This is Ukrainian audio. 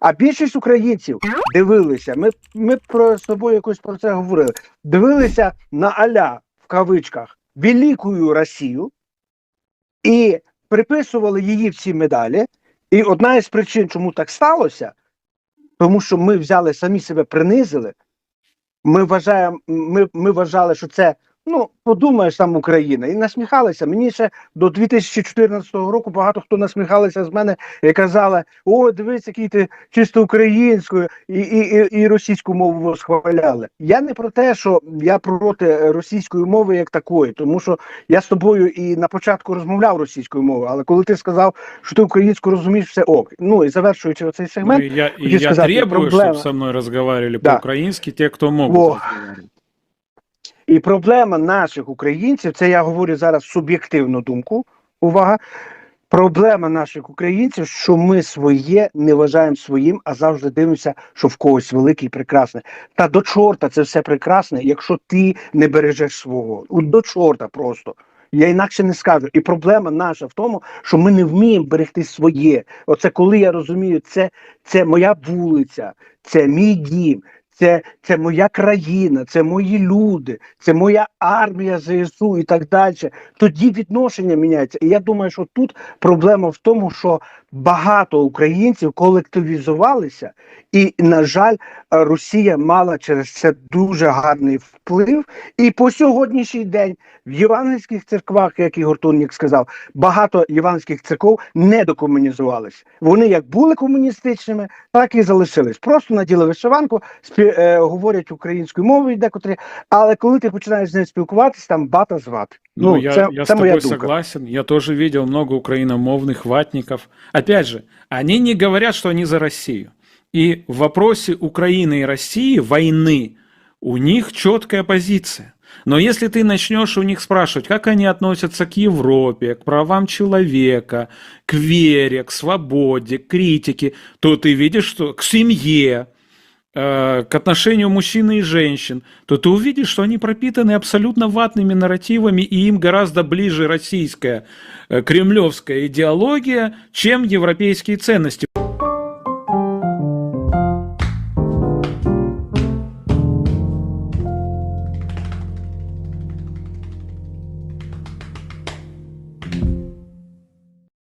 А більшість українців дивилися. Ми, ми про з собою якось про це говорили. Дивилися на аля в кавичках великую Росію і приписували її всі медалі. І одна із причин, чому так сталося, тому що ми взяли самі себе принизили. Ми вважаємо, ми, ми вважали, що це ну подумаєш там Україна, і насміхалися. Мені ще до 2014 року багато хто насміхалися з мене і казали: о, дивись, який ти чисто українською і, і, і, і російську мову схваляли. Я не про те, що я проти російської мови як такої, тому що я з тобою і на початку розмовляв російською мовою, але коли ти сказав, що ти українську розумієш, все ок. Ну і завершуючи оцей Ну, сегмент, и я, хочу я сказать, требую, чтобы со мной разговаривали Да. по-украински те, кто могут Во. І проблема наших українців, це я говорю зараз суб'єктивну думку. Увага. Проблема наших українців, що ми своє не вважаємо своїм, а завжди дивимося, що в когось велике і прекрасне. Та до чорта це все прекрасне, якщо ти не бережеш свого. До чорта просто. Я інакше не скажу. І проблема наша в тому, що ми не вміємо берегти своє. Оце коли я розумію, це, це моя вулиця, це мій дім, це, це моя країна, це мої люди, це моя армія ЗСУ і так далі. Тоді відношення міняється. І я думаю, що тут проблема в тому, що багато українців колективізувалися, і, на жаль, Росія мала через це дуже гарний вплив. І по сьогоднішній день в євангельських церквах, як Ігор Туннік сказав, багато євангельських церков не докомунізувалися. Вони як були комуністичними, так і залишились. Просто наділи вишиванку, спі, е, говорять українською мовою декотрі, але коли ти починаєш з ним спілкуватися, там бата звати. Ну, я, це, я це с моя тобой думка. согласен. Я тоже видел много украиномовных ватников. Опять же, они не говорят, что они за Россию. И в вопросе Украины и России, войны, у них четкая позиция. Но если ты начнешь у них спрашивать, как они относятся к Европе, к правам человека, к вере, к свободе, к критике, то ты видишь, что к семье, э, к отношению мужчин и женщин, то ты увидишь, что они пропитаны абсолютно ватными нарративами, и им гораздо ближе российская э, кремлевская идеология, чем европейские ценности.